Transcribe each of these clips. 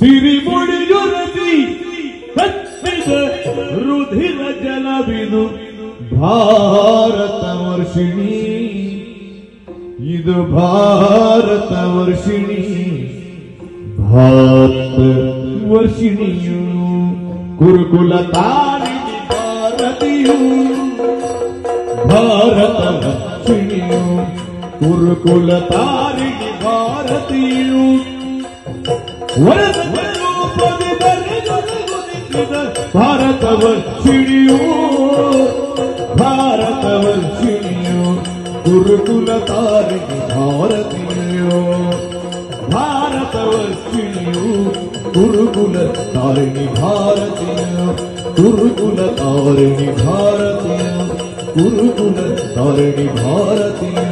सिरी बुडिती रुधिर जन बिनुन इदु भारत वर्षिणी भारत वर्षिण कुरकुल तारी भारत भारतवर्षिण कुरकुल तारी भारतीय भारतवर चिड़ियों भारतवर चिड़ियों गुरुकुल तारिणी भारतियों भारतवर चिड़ियों गुरुकुल तारिणी भारतियों गुरुकुल तारिणी भारतियों गुरुकुल तारिणी भारतियों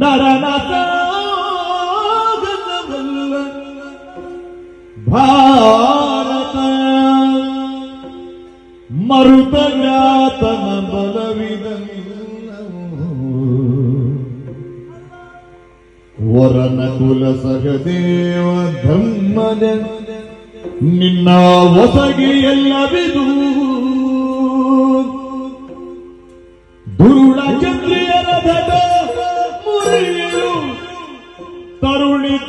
ನರನತಾಗದವಲ್ಲ ಭಾರತ ಮರುತಜಾತನ ವರನ ಕುಲ ಸಹದೇವ ಧಮ್ಮನ ನಿನ್ನ ಒಸಗಿಯಲ್ಲವಿದು ದುರುಳ ಚಂದ್ರಿಯರ ಘಟ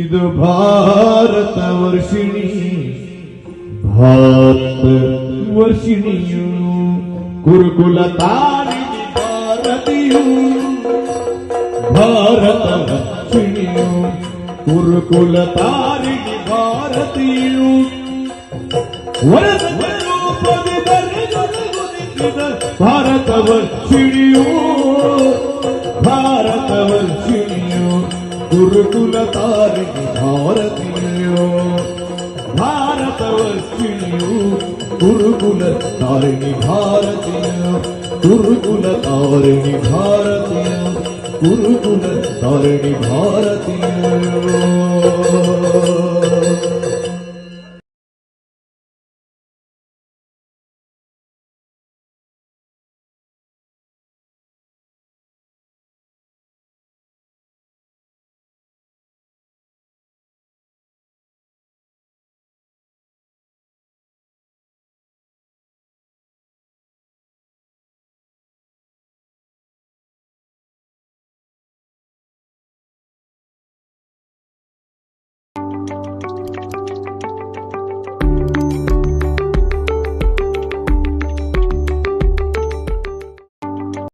ഇത് ഭാരതവർഷിണി ഭാരത വർഷിണിയു കുരുകുല താരിണി ഭാരതിയു ഭാരത വർഷിണിയു കുരുകുല താരിണി ഭാരതിയു ഭാരത വർഷിണിയൂ దురుకుల తారిణి భారతీయో భారతవస్తియు దురుగుల తారిణి భారతీయ దురుగుల తారిణి భారతీయ గురుగుల తారిణి భారతీయ